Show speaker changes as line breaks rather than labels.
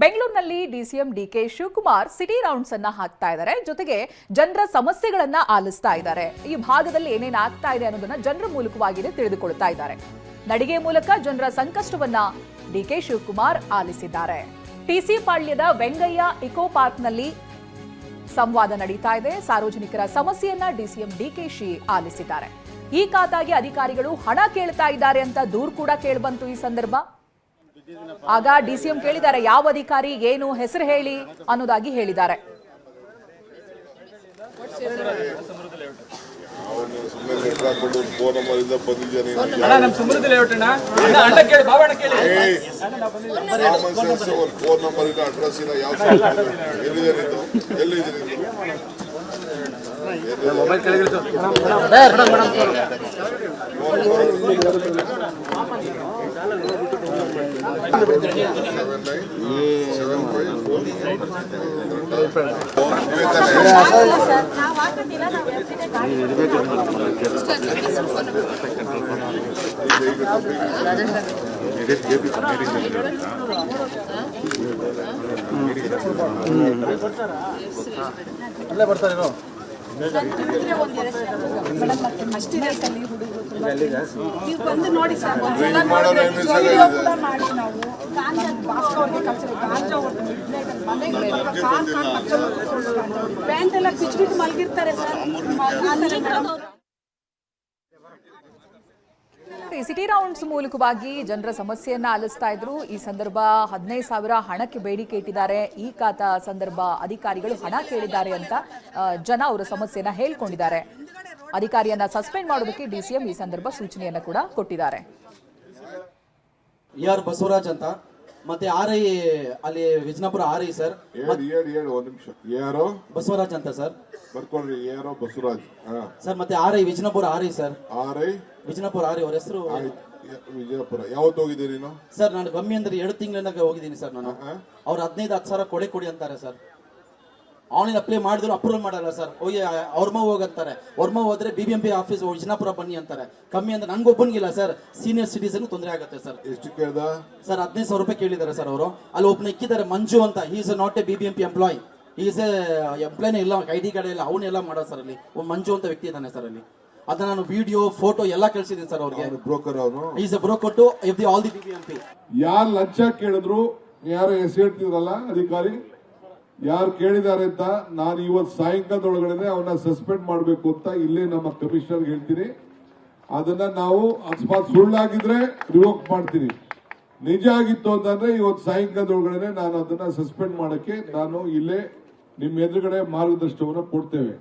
ಬೆಂಗಳೂರಿನಲ್ಲಿ DCM DK Shivakumar city rounds ಅನ್ನ ಹಾಕ್ತಾ ಇದ್ದಾರೆ. ಜೊತೆಗೆ ಜನರ ಸಮಸ್ಯೆಗಳನ್ನ ಆಲಿಸ್ತಾ ಇದ್ದಾರೆ. ಈ ಭಾಗದಲ್ಲಿ ಏನೇನು ಆಗ್ತಾ ಇದೆ ಅನ್ನೋದನ್ನ ಜನರ ಮೂಲಕವಾಗಿಯೇ ತಿಳಿದುಕೊಳ್ತಾ ಇದ್ದಾರೆ. ನಡಿಗೆ ಮೂಲಕ ಜನರ ಸಂಕಷ್ಟವನ್ನ ಡಿಕೆ ಶಿವಕುಮಾರ್ ಆಲಿಸಿದ್ದಾರೆ. ಟಿಸಿ ಪಾಳ್ಯದ ವೆಂಗಯ್ಯ ಇಕೋ ಪಾರ್ಕ್ನಲ್ಲಿ ಸಂವಾದ ನಡೀತಾ ಇದೆ. ಸಾರ್ವಜನಿಕರ ಸಮಸ್ಯೆಯನ್ನ ಡಿಸಿಎಂ ಡಿಕೆಶಿ ಆಲಿಸಿದ್ದಾರೆ. ಈ ಖಾತಾಗೆ ಅಧಿಕಾರಿಗಳು ಹಣ ಕೇಳ್ತಾ ಇದ್ದಾರೆ ಅಂತ ದೂರು ಕೂಡ ಕೇಳಬಂತು ಈ ಸಂದರ್ಭ. ಆಗ ಡಿಸಿಎಂ ಕೇಳಿದ್ದಾರೆ ಯಾವ ಅಧಿಕಾರಿ ಏನು ಹೆಸರು ಹೇಳಿ ಅನ್ನೋದಾಗಿ ಹೇಳಿದ್ದಾರೆ.
ಮೊಬೈಲ್ ಕೆಳಗಿಳಿಸು
ಸೆವೆನ್
ನಾವು ಬಂದು ನೋಡಿ ಸರ್ ಒಂದ್ಸಲ ವಿಡಿಯೋ ಕೂಡ ಮಾಡಿ ನಾವು. ಗಾಂಜಾ ಭಾಸ್ಕರ್ ಅವ್ರಿಗೆ ಕಳ್ಸಿದ್ವಿ ಗಾಂಜಾ ಹೊಡ್ದು ಮನೆಗೆ ಕಾಲ್ ಕಾಲ್ ಮಕ್ಕಳು ಪ್ಯಾಂಟ್ ಎಲ್ಲ ಬಿಚ್ಬಿಟ್ಟು ಮಲಗಿರ್ತಾರೆ ಸರ್.
ಸಿಟಿ ರೌಂಡ್ಸ್ ಮೂಲಕವಾಗಿ ಜನರ ಸಮಸ್ಯೆಯನ್ನ ಆಲಿಸ್ತಾ ಇದ್ರು. ಈ ಸಂದರ್ಭ ಹದಿನೈದು ಸಾವಿರ ಹಣಕ್ಕೆ ಬೇಡಿಕೆ ಇಟ್ಟಿದ್ದಾರೆ. ಈ ಕಾತ ಸಂದರ್ಭ ಅಧಿಕಾರಿಗಳು ಹಣ ಕೇಳಿದ್ದಾರೆ ಅಂತ ಜನ ಅವರ ಸಮಸ್ಯೆಯನ್ನ ಹೇಳ್ಕೊಂಡಿದ್ದಾರೆ. ಅಧಿಕಾರಿಯನ್ನ ಸಸ್ಪೆಂಡ್ ಮಾಡೋದಕ್ಕೆ ಡಿಸಿಎಂ ಈ ಸಂದರ್ಭ ಸೂಚನೆಯನ್ನ ಕೂಡ ಕೊಟ್ಟಿದ್ದಾರೆ.
ಬಸವರಾಜ್ ಅಂತ ಮತ್ತೆ ಆರ್ ಐ ಅಲ್ಲಿ ವಿಜಯಪುರ ಆರ್ ಐ ಸರ್
ಏಳು ಏಳು ಒಂದ್ ನಿಮಿಷ. ಯಾರೋ?
ಬಸವರಾಜ್ ಅಂತ ಸರ್
ಬರ್ಕೊಳ್ರಿ ಯಾರೋ? ಬಸವರಾಜ್. ಹಾ.
ಸರ್ ಮತ್ತೆ R I Vijayapura R I sir
R I
Vijayapura R I ಅವ್ರ ಹೆಸರು
ವಿಜಯಪುರ. ಯಾವತ್ತು ಹೋಗಿದ್ದೀರಿ ನೀನು?
ಸರ್ ನಾನು ಗಮ್ಮಿ ಅಂದ್ರೆ ಎರಡು ತಿಂಗಳಿನಾಗ ಹೋಗಿದ್ದೀನಿ ಸರ್ ನಾನು. ಅವ್ರು ಹದಿನೈದು ಹತ್ತು ಸಾವಿರ ಕೊಡೆ ಕೊಡಿ ಅಂತಾರೆ ಸರ್ ಆನ್ಲೈನ್ ಅಪ್ಲೈ ಮಾಡಿದ್ರು ಅಪ್ರೂವಲ್ ಮಾಡಲ್ಲ ಸರ್ ಹೋಗಿ ಅವ್ರಮ ಹೋಗಂತಾರೆ. ಅವ್ರಮ ಹೋದ್ರೆ B B M P office Vijayapura ಬನ್ನಿ ಅಂತಾರೆ. ಕಮ್ಮಿ ಅಂದ್ರೆ ನನ್ಗೊಬ್ಬನಿಗಿಲ್ಲ ಸರ್ ಸೀನಿಯರ್ ಸಿಟಿಸನ್ ತೊಂದರೆ ಆಗುತ್ತೆ ಸರ್
ಎಷ್ಟು ಕೇಳ್ದ?
ಸರ್ ಹದಿನೈದು ಸಾವಿರ ರೂಪಾಯಿ ಕೇಳಿದ್ದಾರೆ ಸರ್ ಅವರು. ಅಲ್ಲಿ ಒಬ್ಬನ ಇಕ್ಕಿದ್ದಾರೆ ಮಂಜು ಅಂತ. Is not a B B M P employee is a ಎಂಪ್ಲಾಯ್ನೇ ಇಲ್ಲ ಐ ಡಿ ಕಾರ್ಡ್ ಇಲ್ಲ. ಅವನ್ನೆಲ್ಲ ಮಾಡೋ ಸರ್ ಅಲ್ಲಿ. ಒಂದು ಮಂಜು ಅಂತ ವ್ಯಕ್ತಿ ಇದ್ದಾನೆ ಸರ್ ಅಲ್ಲಿ. ಅದನ್ನ ನಾನು ವಿಡಿಯೋ ಫೋಟೋ ಎಲ್ಲ ಕಳಿಸಿದ್ದೀನಿ ಸರ್ ಅವ್ರಿಗೆ.
ಬ್ರೋಕರ್ ಅವರು
is a broker to of the all the B B M P
ಯಾರು ಲಂಚ ಕೇಳಿದ್ರು ಯಾರು ಹೆಸರು ಹೇಳ್ತಿದ್ರಲ್ಲ ಅಧಿಕಾರಿ? ಯಾರು ಕೇಳಿದ್ದಾರೆ ಅಂತ ನಾನು ಇವತ್ತು ಸಾಯಂಕಾಲದೊಳಗಡೆ ಅವನ್ನ ಸಸ್ಪೆಂಡ್ ಮಾಡಬೇಕು ಅಂತ ಇಲ್ಲೇ ನಮ್ಮ ಕಮಿಷನರ್ ಹೇಳ್ತೀನಿ. ಅದನ್ನ ನಾವು ಅಕಸ್ಮಾತ್ ಸುಳ್ಳಾಗಿದ್ರೆ ರಿವೋಕ್ ಮಾಡ್ತೀನಿ. ನಿಜ ಆಗಿತ್ತು ಅಂತಂದ್ರೆ ಇವತ್ತು ಸಾಯಂಕಾಲದೊಳಗಡೆ ನಾನು ಅದನ್ನ ಸಸ್ಪೆಂಡ್ ಮಾಡಕ್ಕೆ ನಾನು ಇಲ್ಲೇ ನಿಮ್ಮ ಎದುರುಗಡೆ ಮಾರ್ಗದರ್ಶನವನ್ನು ಕೊಡ್ತೇವೆ.